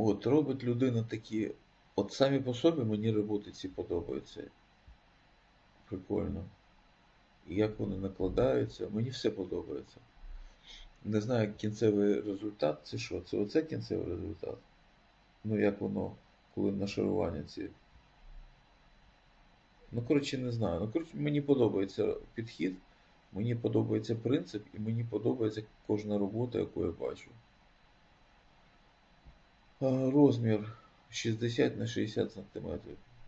От, робить людина такі. От самі по собі мені роботи ці подобаються. Прикольно. Як вони накладаються, мені все подобається. Не знаю, кінцевий результат це що? Це оце кінцевий результат. Ну, як воно, коли нашарування ці. Ну, коротше, не знаю. Ну, коротше, мені подобається підхід, мені подобається принцип, і мені подобається кожна робота, яку я бачу. Розмір 60 на 60 см.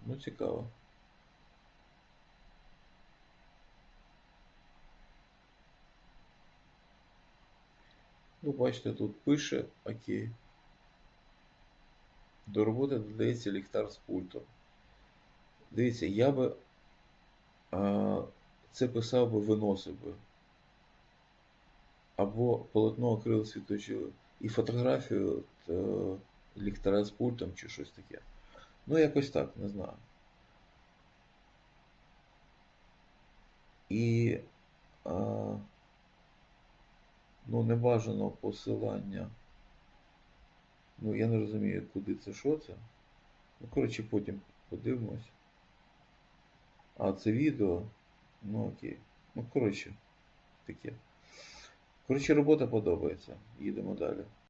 Ну, цікаво. Ну, бачите, тут пише окей. До роботи додається ліхтар з пультом. Дивіться, я би а, це писав би, виносив би. Або полотно акрил світочили. І фотографію от, е, ліхтара з пультом чи щось таке. Ну, якось так, не знаю. І а, ну, не бажано посилання. Ну, я не розумію, куди це, що це. Ну, коротше, потім подивимось. А це відео. Ну окей. Ну, коротше, таке. Коротше, робота подобається. Їдемо далі.